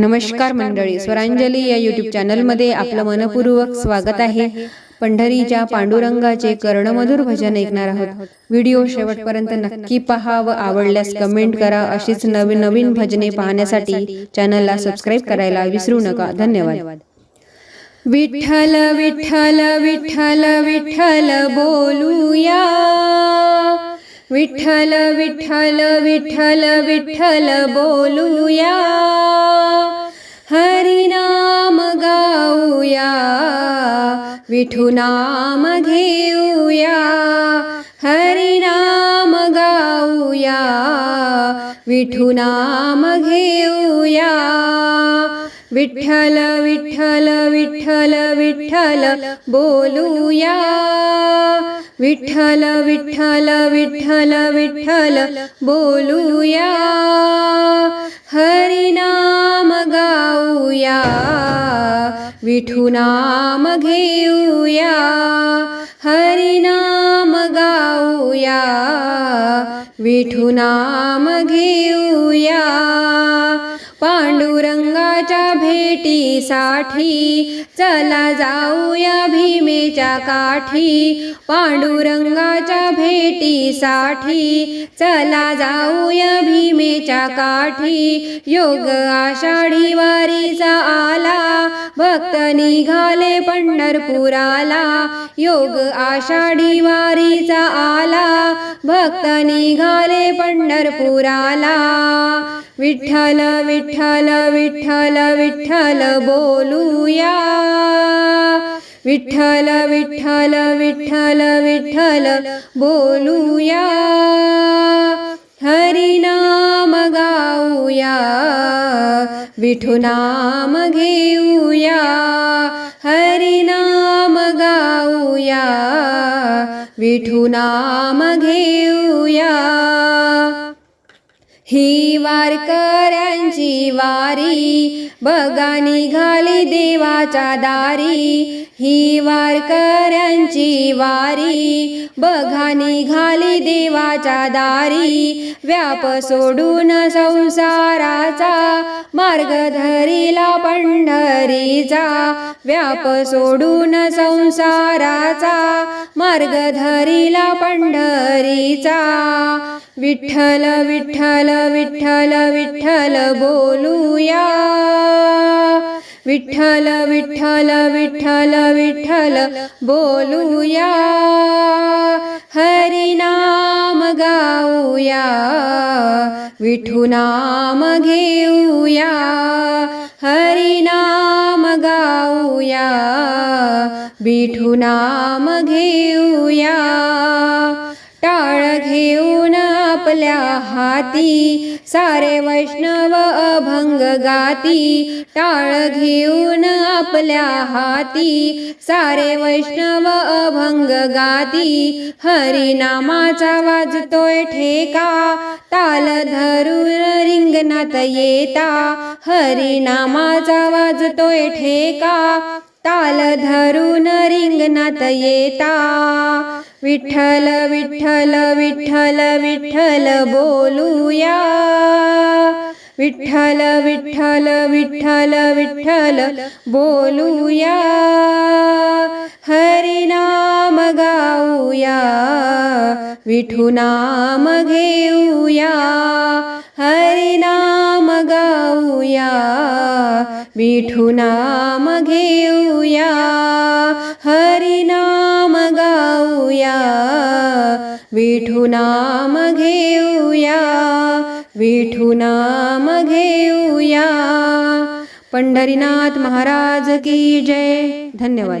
नमस्कार मंडळी स्वरांजली या युट्यूब चॅनलमध्ये आपलं मनपूर्वक स्वागत आहे. पंढरीच्या पांडुरंगाचे कर्णमधुर भजन ऐकणार आहोत. व्हिडिओ शेवटपर्यंत नक्की पहा व आवडल्यास कमेंट करा. अशीच नवीन नवीन भजने पाहण्यासाठी चॅनलला सबस्क्राईब करायला विसरू नका. धन्यवाद. विठ्ठल विठ्ठल विठ्ठल विठ्ठल बोलूया. विठ्ठल विठ्ठल विठ्ठल विठ्ठल बोलूया. हरिनाम गाऊया विठुनाम घेऊया. हरिनाम गाऊया विठुनाम घेऊया. विठ्ठल विठ्ठल विठ्ठल विठ्ठल बोलूया. विठ्ठल विठ्ठल विठ्ठल विठ्ठल बोलूया. विठुनाम घेऊया हरिनाम गाऊया विठुनाम घेऊया देवाच्या भेटीसाठी चला जाऊया भीमेच्या काठी पांडुरंगाच्या भेटीसाठी चला जाऊया भीमेच्या काठी. योग आषाढी वारीचा आला भक्त निघाले पंढरपुराला. योग आषाढी वारीचा आला भक्त निघाले पंढरपुराला. विठ्ठल विठ्ठल विठ्ठल विठ्ठल बोलूया. विठ्ठल विठ्ठल विठ्ठल विठ्ठल बोलूया. हरिनाम गाऊया विठुनाम घेऊया. हरिनाम गाऊया विठुनाम घेऊया. ही वारकऱ्यांची वारी बघा निघाली देवाच्या दारी. ही वारकऱ्यांची वारी बघा निघाली देवाच्या दारी. व्याप सोडून संसाराचा मार्ग धरिला पंढरीचा. व्याप सोडून संसाराचा मार्ग धरिला पंढरीचा. विठ्ठल विठ्ठल विठ्ठल विठ्ठल बोलूया. विठ्ठल विठ्ठल विठ्ठल विठ्ठल बोलूया. हरिनाम गाऊया. विठुनाम घेऊया. हरिनाम गाऊया. विठुनाम घेऊ आपल्या हाती सारे वैष्णव अभंग गाती टाळ घेऊन आपल्या हाती सारे वैष्णव अभंग गाती हरिनामाचा वाजतोय ठेका ताल धरून रिंगणात येता हरिनामाचा वाजतोय ठेका ताल धरून रिंगणात येता. विठ्ठल विठ्ठल विठ्ठल विठ्ठल बोलूया. विठ्ठल विठ्ठल विठ्ठल विठ्ठल बोलूया. हरिनाम गाऊया. विठुनाम घेऊया. हरिनाम गाऊया विठुनाम घेऊया हरिनाम गाऊया विठुनाम घेऊया विठुनाम घेऊया. पंढरीनाथ महाराज की जय. धन्यवाद.